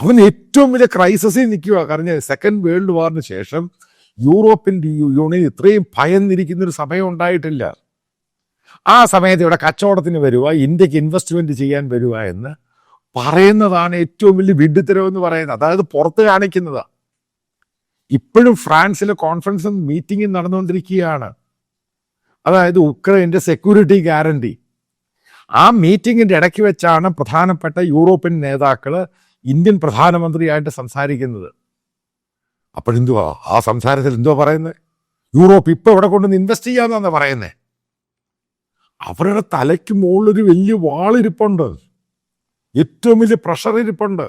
അവൻ ഏറ്റവും വലിയ ക്രൈസിസിൽ നിൽക്കുക. കാരണം സെക്കൻഡ് വേൾഡ് വാറിന് ശേഷം യൂറോപ്യൻ യൂണിയൻ ഇത്രയും ഭയന്നിരിക്കുന്ന ഒരു സമയം ഉണ്ടായിട്ടില്ല. ആ സമയത്ത് ഇവിടെ കച്ചവടത്തിന് വരുക ഇന്ത്യയ്ക്ക് ഇൻവെസ്റ്റ്മെന്റ് ചെയ്യാൻ വരുക എന്ന് പറയുന്നതാണ് ഏറ്റവും വലിയ വിഡ്ഢിത്തരം എന്ന് പറയുന്നത്. അതായത് പുറത്ത് കാണിക്കുന്നതാ. ഇപ്പോഴും ഫ്രാൻസിലെ കോൺഫറൻസും മീറ്റിംഗും നടന്നുകൊണ്ടിരിക്കുകയാണ്. അതായത് ഉക്രൈന്റെ സെക്യൂരിറ്റി ഗ്യാരണ്ടി ആ മീറ്റിങ്ങിന്റെ ഇടയ്ക്ക് വെച്ചാണ് പ്രധാനപ്പെട്ട യൂറോപ്യൻ നേതാക്കൾ ഇന്ത്യൻ പ്രധാനമന്ത്രിയായിട്ട് സംസാരിക്കുന്നത്. അപ്പോഴെന്തുവാ? ആ സംസാരത്തിൽ എന്തുവാ പറയുന്നത് യൂറോപ്പ് ഇപ്പോൾ ഇവിടെ കൊണ്ടുവന്ന് ഇൻവെസ്റ്റ് ചെയ്യാന്നാണ് പറയുന്നത് അവരുടെ തലയ്ക്ക് മുകളിലൊരു വലിയ വാളിരിപ്പുണ്ട്. ഏറ്റവും വലിയ പ്രഷർ ഇരിപ്പുണ്ട്.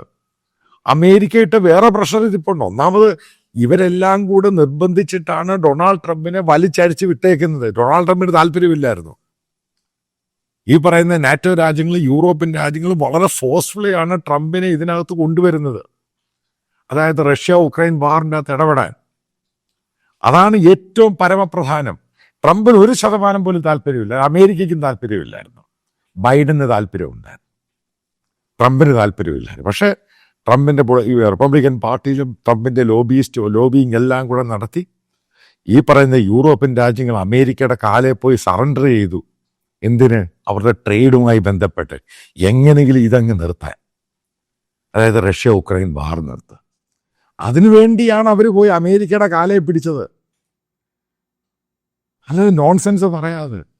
അമേരിക്കയിട്ട് വേറെ പ്രഷർ ഇരിപ്പുണ്ട്. ഒന്നാമത് ഇവരെല്ലാം കൂടെ നിർബന്ധിച്ചിട്ടാണ് ഡൊണാൾഡ് ട്രംപിനെ വലിച്ചഴിച്ച് വിട്ടേക്കുന്നത്. ഡൊണാൾഡ് ട്രംപിന് താല്പര്യമില്ലായിരുന്നു. ഈ പറയുന്ന നാറ്റോ രാജ്യങ്ങൾ യൂറോപ്യൻ രാജ്യങ്ങൾ വളരെ ഫോഴ്സ്ഫുള്ളി ആണ് ട്രംപിനെ ഇതിനകത്ത് കൊണ്ടുവരുന്നത്. അതായത് റഷ്യ ഉക്രൈൻ വാറിന്റെ അകത്ത് ഇടപെടാൻ. അതാണ് ഏറ്റവും പരമപ്രധാനം. ട്രംപിന് ഒരു ശതമാനം പോലും താല്പര്യമില്ല അമേരിക്കയ്ക്കും താല്പര്യമില്ലായിരുന്നു. ബൈഡന് താല്പര്യമുണ്ടായിരുന്നു. ട്രംപിന് താല്പര്യമില്ലായിരുന്നു. പക്ഷേ ട്രംപിന്റെ റിപ്പബ്ലിക്കൻ പാർട്ടിയിലും ട്രംപിന്റെ ലോബിയിസ്റ്റോ ലോബിയിങ് എല്ലാം കൂടെ നടത്തി ഈ പറയുന്ന യൂറോപ്യൻ രാജ്യങ്ങൾ അമേരിക്കയുടെ കാലേ പോയി സറണ്ടർ ചെയ്തു. എന്തിന്? അവരുടെ ട്രേഡുമായി ബന്ധപ്പെട്ട് എങ്ങനെയെങ്കിലും ഇതങ്ങ് നിർത്താൻ. അതായത് റഷ്യ ഉക്രൈൻ വാർ നിർത്തുക അതിനുവേണ്ടിയാണ് അവർ പോയി അമേരിക്കയുടെ കാലയെ പിടിച്ചത്. അല്ലാതെ നോൺസെൻസ് പറയാതെ.